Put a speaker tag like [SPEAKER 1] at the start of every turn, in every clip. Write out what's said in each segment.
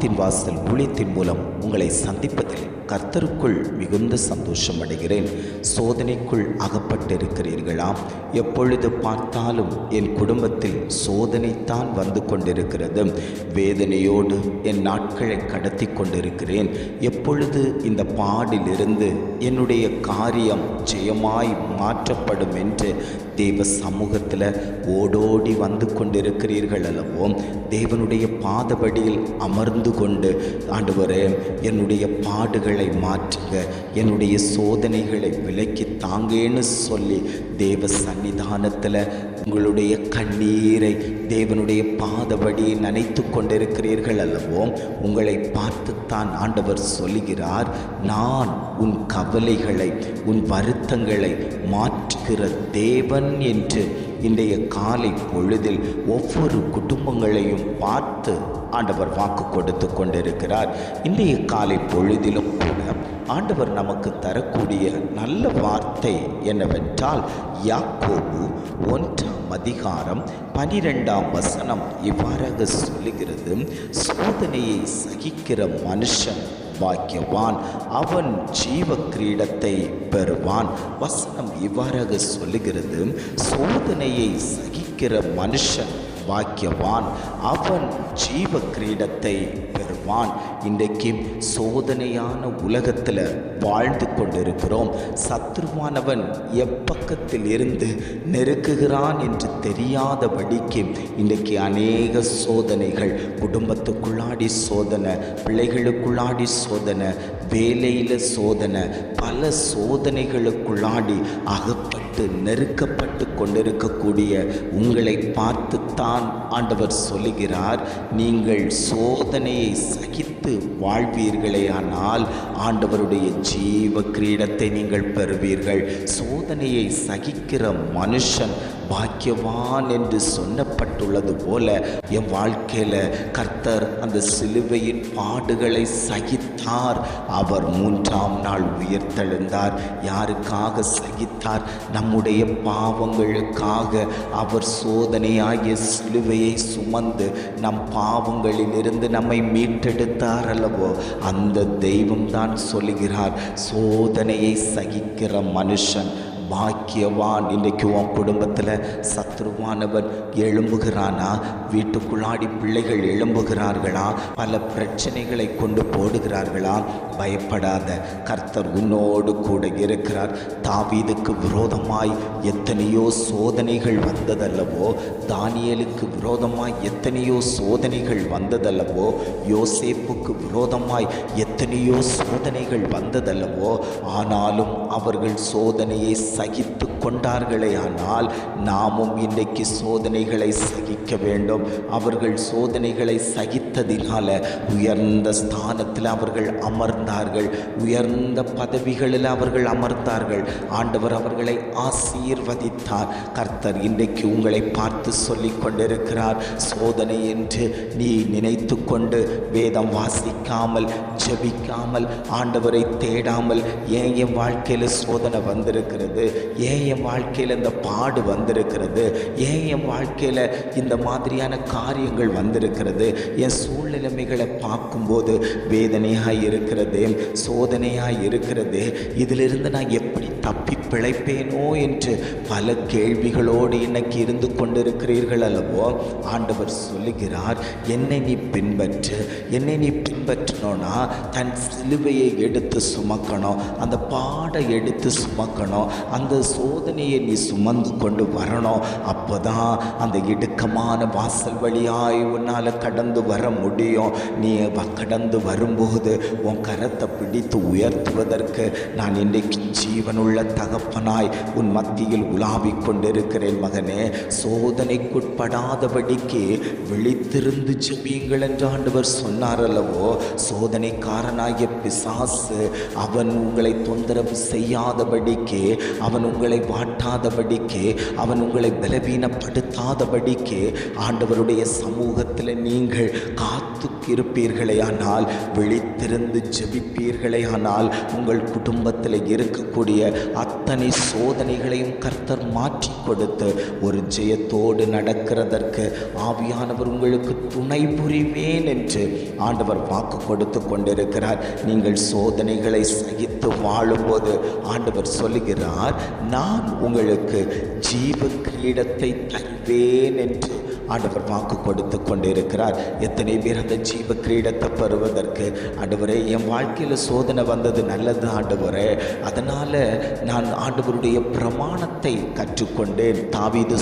[SPEAKER 1] பொழுதிலும் வாசல் ஊழியத்தின் மூலம் உங்களை சந்திப்பது கர்த்தருக்குள் மிகுந்த சந்தோஷம் அடைகிறேன் சோதனைக்குள் அகப்பட்டிருக்கிறீர்களா எப்பொழுது பார்த்தாலும் என் குடும்பத்தில் சோதனைத்தான் வந்து கொண்டிருக்கிறது. வேதனையோடு என் நாட்களை கடத்தி கொண்டிருக்கிறேன். எப்பொழுது இந்த பாடிலிருந்து என்னுடைய காரியம் ஜெயமாய் மாற்றப்படும் என்று தேவ சமூகத்தில் ஓடோடி வந்து கொண்டிருக்கிறீர்கள் அல்லவோ? தேவனுடைய பாதபடியில் அமர்ந்து கொண்டு ஆண்டவரே என்னுடைய பாடுகள் மாற்றுங்க என்னுடைய சோதனைகளை விலக்கி தாங்கேன்னு சொல்லி தேவ சன்னிதானத்தில் உங்களுடைய கண்ணீரை தேவனுடைய பாதபடி நினைத்து கொண்டிருக்கிறீர்கள் அல்லவோ உங்களை பார்த்துத்தான் ஆண்டவர் சொல்லுகிறார் நான் உன் கவலைகளை உன் வருத்தங்களை மாற்றுகிற தேவன் என்று. இன்றைய காலை பொழுதில் ஒவ்வொரு குடும்பங்களையும் பார்த்து ஆண்டவர் வாக்கு கொடுத்து கொண்டிருக்கிறார். இன்றைய காலை பொழுதிலும் கூட ஆண்டவர் நமக்கு தரக்கூடிய நல்ல வார்த்தை என்னவென்றால் யாக்கோபு ஒன்றாம் அதிகாரம் பனிரெண்டாம் வசனம் இவ்வாறாக சொல்லுகிறது சோதனையை சகிக்கிற மனுஷன் பாக்கியவான் அவன் ஜீவ கிரீடத்தை பெறுவான். வசனம் இவ்வாறாக சொல்லுகிறது சோதனையை சகிக்கிற மனுஷன் பாக்கியவான். அவன் ஜீவ கிரீடத்தை பெறுவான். இன்றைக்கு சோதனையான உலகத்தில் வாழ்ந்து கொண்டிருக்கிறோம். சத்ருவானவன் எப்பக்கத்தில் இருந்து நெருக்குகிறான் என்று தெரியாதபடிக்கு இன்றைக்கு அநேக சோதனைகள் குடும்பத்துக்குள்ளாடி சோதனை பிள்ளைகளுக்குள்ளாடி சோதனை வேலையில் சோதனை பல சோதனைகளுக்குள்ளாடி அகப்பட்டு நெருக்கப்பட்டு கொண்டிருக்கக்கூடிய உங்களை பார்த்து தான் ஆண்டவர் சொல்லுகிறார். நீங்கள் சோதனையை சகித்து வாழ்வீர்களே ஆனால் ஆண்டவருடைய ஜீவ கிரீடத்தை நீங்கள் பெறுவீர்கள். சோதனையை சகிக்கிற மனுஷன் பாக்கியவான் என்று சொல்லப்பட்டுள்ளது போல என் வாழ்க்கையில் கர்த்தர் அந்த சிலுவையின் பாடுகளை சகித்தார். அவர் மூன்றாம் நாள் உயிர்த்தெழுந்தார். யாருக்காக சகித்தார்? நம்முடைய பாவங்களுக்காக. அவர் சோதனையாகிய சிலுவையை சுமந்து நம் பாவங்களிலிருந்து நம்மை மீட்டெடுத்தார் அல்லவோ அந்த தெய்வம்தான் சொல்லுகிறார் சோதனையை சகிக்கிற மனுஷன். பாக்கியவான் இன்றைக்கு உன் குடும்பத்தில். சத்ருவானவன் எழும்புகிறானா? வீட்டுக்குள்ளாடி பிள்ளைகள் எழும்புகிறார்களா? பல பிரச்சனைகளை கொண்டு போடுகிறார்களா? பயப்படாத கர்த்தர் உன்னோடு கூட இருக்கிறார். தாவீதுக்கு விரோதமாய் எத்தனையோ சோதனைகள் வந்ததல்லவோ? தானியலுக்கு விரோதமாய் எத்தனையோ சோதனைகள் வந்ததல்லவோ? யோசேப்புக்கு விரோதமாய் எத்தனையோ சோதனைகள் வந்ததல்லவோ? ஆனாலும் அவர்கள் சோதனையை சகித்து கொண்டார்களே ஆனால் நாமும் இன்றைக்கு சோதனைகளை சகிக்க வேண்டும். அவர்கள் சோதனைகளை சகித்ததினால உயர்ந்த ஸ்தானத்தில் அவர்கள் அமர்ந்தார்கள் உயர்ந்த பதவிகளில் அவர்கள் அமர்ந்தார்கள். ஆண்டவர் அவர்களை ஆசீர்வதித்தார். கர்த்தர் இன்றைக்கு உங்களை பார்த்து சொல்லி கொண்டிருக்கிறார். சோதனை என்று நீ நினைத்து கொண்டு வேதம் வாசிக்காமல் ஜெபிக்காமல் ஆண்டவரை தேடாமல் ஏன் என் வாழ்க்கையில் சோதனை வந்திருக்கிறது? ஏன் என் வாழ்க்கையில் இந்த பாடு வந்திருக்கிறது? ஏன் என் வாழ்க்கையில் இந்த மாதிரியான காரியங்கள் வந்திருக்கிறது? என் சூழ்நிலைமைகளை பார்க்கும்போது வேதனையாக இருக்கிறது. சோதனையாக இருக்கிறது இதிலிருந்து நான் எப்படி தப்பி பிழைப்பேனோ என்று பல கேள்விகளோடு இன்னைக்கு இருந்து கொண்டிருக்கிறீர்கள் அல்லவோ? ஆண்டவர் சொல்லுகிறார் என்னை நீ பின்பற்று. என்னை நீ பின்பற்றணும்னா தன் சிலுவையை எடுத்து சுமக்கணும். அந்த பாடை எடுத்து சுமக்கணும். அந்த சோதனையை நீ சுமந்து கொண்டு வரணும். அப்போதான் அந்த இடுக்கமான வாசல் வழியாய் உன்னால் கடந்து வர முடியும். நீ கடந்து வரும்போது உன் கரத்தை பிடித்து உயர்த்துவதற்கு நான் இன்றைக்கு ஜீவனுள்ள தகப்பனாய் உன் மத்தியில் உலாவிக் கொண்டிருக்கிறேன் மகனே. சோதனைக்குட்படாதபடிக்கு விழித்திருந்து ஜெபியுங்கள் என்று ஆண்டவர் சொன்னார் அல்லவோ சோதனைக்காரனாகிய பிசாசு அவன் உங்களை தொந்தரவு செய்யாதபடிக்கு அவன் உங்களை வாட்டாதபடிக்கு அவன் உங்களை பலவீனப்படுத்தாதபடிக்கு ஆண்டவருடைய சமூகத்தில் நீங்கள் காத்து இருப்பீர்களே ஆனால் விழித்திருந்து ஜெபிப்பீர்களே ஆனால் உங்கள் குடும்பத்தில் இருக்கக்கூடிய அத்தனை சோதனைகளையும் கர்த்தர் மாற்றி கொடுத்து ஒரு ஜெயத்தோடு நடக்கிறதற்கு ஆவியானவர் உங்களுக்கு துணை புரிவேன் என்று ஆண்டவர் வாக்கு கொடுத்து கொண்டிருக்கிறார். நீங்கள் சோதனைகளை சகித்து வாழும்போது ஆண்டவர் சொல்லுகிறார் நான் உங்களுக்கு ஜீவ கிரீடத்தை தருவேன் என்று ஆண்டவர் வாக்கு கொடுத்து கொண்டிருக்கிறார். எத்தனை பேர் அந்த ஜீவ கிரீடத்தை பெறுவதற்கு ஆண்டவரே என் வாழ்க்கையில் சோதனை வந்தது நல்லது ஆண்டவரே. அதனால் நான் ஆண்டவருடைய பிரமாணத்தை கற்றுக்கொண்டேன். தாவீது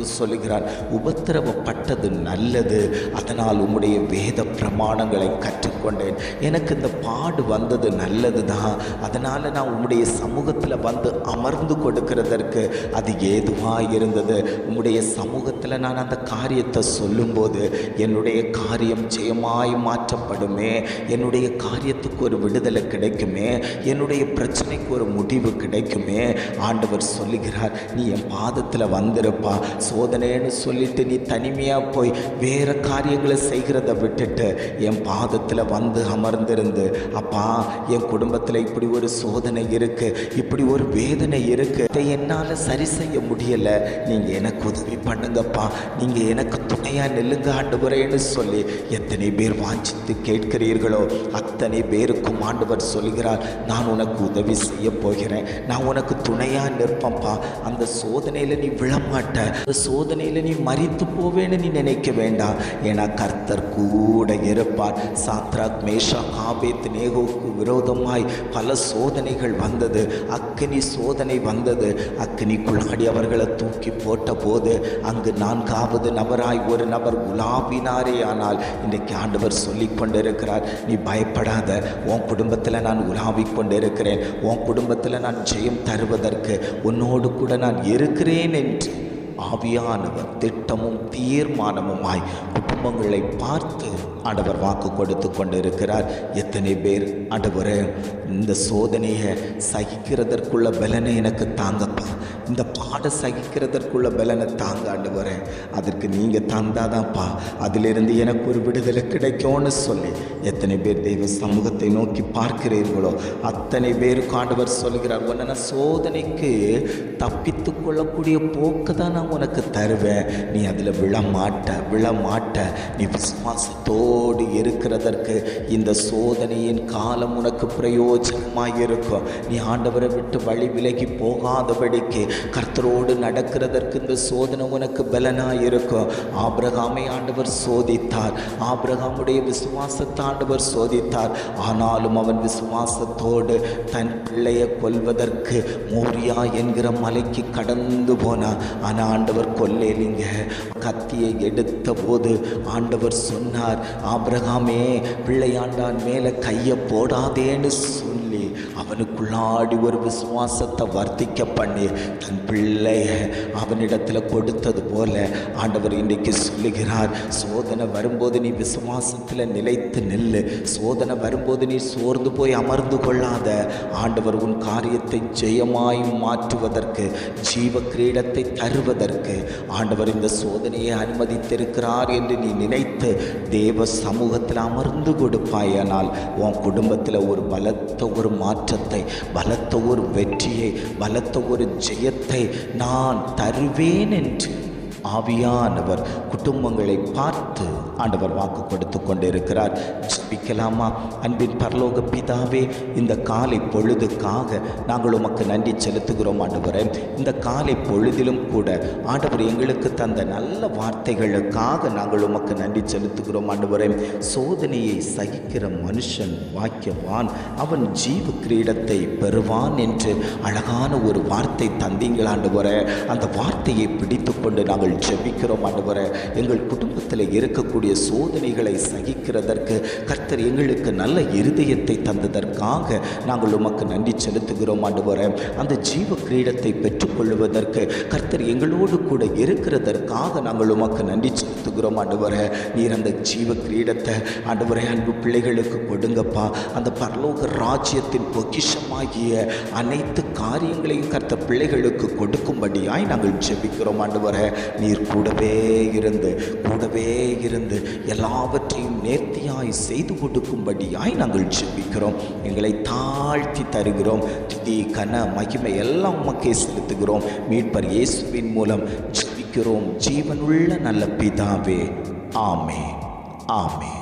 [SPEAKER 1] சொல்லும்போது சொல்லுகிறார் உபத்திரவப்பட்டது நல்லது அதனால் உம்முடைய வேத பிரமாணங்களை கற்றுக்கொண்டேன். எனக்கு இந்த பாடு வந்தது நல்லது தான் அதனால் நான் உம்முடைய சமூகத்தில் வந்து அமர்ந்து கொடுக்கிறதற்கு அது ஏதுவாக இருந்தது? உம்முடைய சமூகத்தில் நான் அந்த காரியத்தை சொல்லும்போது என்னுடைய காரியம் ஜெயமாய் மாற்றப்படுமே என்னுடைய காரியத்துக்கு ஒரு விடுதலை கிடைக்குமே என்னுடைய பிரச்சனைக்கு ஒரு முடிவு கிடைக்குமே ஆண்டவர் சொல்லுகிறார். நீ என் பாதத்தில் வந்திருப்பா சோதனைன்னு சொல்லிட்டு நீ தனிமையாக போய் வேறு காரியங்களை செய்கிறத விட்டுட்டு என் பாதத்தில் வந்து அமர்ந்திருந்து அப்பா என் குடும்பத்தில் இப்படி ஒரு சோதனை இருக்கு இப்படி ஒரு வேதனை இருக்கு இதை என்னால் சரி செய்ய முடியலை. நீங்கள் எனக்கு உதவி பண்ணுங்கப்பா. நீங்கள் எனக்கு துணையாக நெல்லுங்க ஆண்டவரேன்னு சொல்லி எத்தனை பேர் வாஞ்சித்து கேட்கிறீர்களோ அத்தனை பேருக்கும் ஆண்டவர் சொல்கிறார் நான் உனக்கு உதவி செய்ய போகிறேன். நான் உனக்கு துணையாக நிற்பேன்ப்பா. அந்த சோதனையில் நீ விழமாட்ட. சோதனையில் நீ மறித்து போவேன்னு நீ நினைக்க வேண்டாம். ஏன்னா கர்த்தர் கூட இருப்பார். சாத்ராக் மேஷா காபேத் நேகோக்கு விரோதமாய் பல சோதனைகள் வந்தது. அக்கினி சோதனை வந்தது. அக்கினிக்குள்ளாடி அவர்களை தூக்கி போட்ட போது அங்கு நான்காவது நபராய் ஒரு நபர் உலாவினாரே. ஆனால் இன்றைக்கு ஆண்டவர் சொல்லி கொண்டிருக்கிறார் நீ பயப்படாத. உன் குடும்பத்தில் நான் உலாவி கொண்டிருக்கிறேன். உன் குடும்பத்தில் நான் ஜெயம் தருவதற்கு உன்னோடு கூட நான் இருக்கிறேன் என்று. ஆவியானவர் திட்டமும் தீர்மானமுமாய் குடும்பங்களை பார்த்து ஆண்டவர் வாக்கு கொடுத்து கொண்டிருக்கிறார். எத்தனை பேர் ஆண்டவர் இந்த சோதனையை சகிக்கிறதற்குள்ள பலனை எனக்கு தாங்கப்பா. இந்த பாட சகிக்கிறதற்குள்ள பலனை தாங்க ஆண்டவர். அதற்கு நீங்கள் தந்தாதான்ப்பா. அதிலிருந்து எனக்கு ஒரு விடுதலை கிடைக்கும்னு சொல்லி எத்தனை பேர் தெய்வ சமூகத்தை நோக்கி பார்க்கிறீர்களோ அத்தனை பேருக்கு ஆண்டவர் சொல்கிறார் உன்னை நான் சோதனைக்கு தப்பித்து கொள்ளக்கூடிய போக்கு தான் நான் உனக்கு தருவேன். நீ அதில் விழமாட்ட விழமாட்ட. நீ விசுவாசத்தோடு இருக்கிறதற்கு இந்த சோதனையின் காலம் உனக்கு பிரயோஜனமாக இருக்கும் நீ ஆண்டவரை விட்டு வழி விலகி போகாதபடிக்கு கர்த்தரோடு நடக்கிறதற்கு இந்த சோதனை உனக்கு பலனாக இருக்கும் ஆபிரகாமை ஆண்டவர் சோதித்தார். ஆபிரகாமுடைய விசுவாசத்தை ஆண்டவர் சோதித்தார். ஆனாலும் அவன் விசுவாசத்தோடு தன் பிள்ளையை கொல்வதற்கு மோரியா என்கிற மலைக்கு கடந்து போனான். ஆனால் ஆண்டவர் கொல்லேலிங்க கத்தியை எடுத்த போது ஆண்டவர் சொன்னார் ஆபிரகாமே பிள்ளையாண்டான் மேலே கையை போடாதேன்னு சொல்லி அவனுக்குள்ளாடி ஒரு விசுவாசத்தை வர்த்திக்க பண்ணி தன் பிள்ளையை அவனிடத்தில் கொடுத்தது போல ஆண்டவர் இன்றைக்கு சொல்லுகிறார் சோதனை வரும்போது நீ விசுவாசத்தில் நிலைத்து நில்லு. சோதனை வரும்போது நீ சோர்ந்து போய் அமர்ந்து கொள்ளாத. ஆண்டவர் உன் காரியத்தை ஜெயமாய் மாற்றுவதற்கு ஜீவ கிரீடத்தை தருவதற்கு ஆண்டவர் இந்த சோதனையை அனுமதித்திருக்கிறார் என்று நீ நினைத்து தேவ சமூகத்தில் அமர்ந்து கொடுப்பாயானால் உன் குடும்பத்தில் ஒரு பலத்த ஒரு ஆசீர்வாதத்தை பலத்த ஒரு வெற்றியை பலத்த ஒரு ஜெயத்தை நான் தருவேன் என்று ஆவியானவர் குடும்பங்களை பார்த்து ஆண்டவர் வாக்கு கொடுத்து கொண்டிருக்கிறார். ஜபிக்கலாமா? அன்பின் பரலோக பிதாவே இந்த காலை பொழுதுக்காக நாங்கள் உமக்கு நன்றி செலுத்துகிறோம் ஆண்டவரே. இந்த காலை பொழுதிலும் கூட ஆண்டவர் எங்களுக்கு தந்த நல்ல வார்த்தைகளுக்காக நாங்கள் உமக்கு நன்றி செலுத்துகிறோம் ஆண்டவரே. சோதனையை சகிக்கிற மனுஷன் வாக்கியவான் அவன் ஜீவ கிரீடத்தை பெறுவான் என்று அழகான ஒரு வார்த்தை தந்தீங்கள் ஆண்டவரே. அந்த வார்த்தையை பிடித்து கொண்டு நாங்கள் ஜெபிக்கிறோம் ஆண்டவரே. எங்கள் குடும்பத்தில் இருக்கக்கூடிய சோதனைகளை சகிக்கிறதற்கு கர்த்தர் எங்களுக்கு நல்ல இருதயத்தை தந்ததற்காக நாங்கள் உமக்கு நன்றி செலுத்துகிறோம் ஆண்டவரே. அந்த ஜீவ கிரீடத்தை பெற்றுக்கொள்வதற்கு கர்த்தர் எங்களோடு கூட இருக்கிறதற்காக நாங்கள் உமக்கு நன்றி செலுத்துகிறோம் வர நீர் அந்த ஜீவ கிரீடத்தை ஆண்டவரே அன்பு பிள்ளைகளுக்கு கொடுங்கப்பா. அந்த பரலோக ராஜ்யத்தின் பொக்கிஷமாகிய அனைத்து காரியங்களையும் கர்த்த பிள்ளைகளுக்கு கொடுக்கும்படியாய் நாங்கள் ஜெபிக்கிறோம் ஆண்டவரே. நீர் கூடவே இருந்து கூடவே இருந்து எல்லாவற்றையும் நேர்த்தியாய் செய்து கொடுக்கும்படியாய் நாங்கள் ஜெபிக்கிறோம். எங்களை தாழ்த்தி தருகிறோம். துதி கன மகிமை எல்லாம் உமக்கே செலுத்துகிறோம். மீட்பர் இயேசுவின் மூலம் ஜெபிக்கிறோம். ஜீவனுள்ள நல்ல பிதாவே. ஆமே ஆமே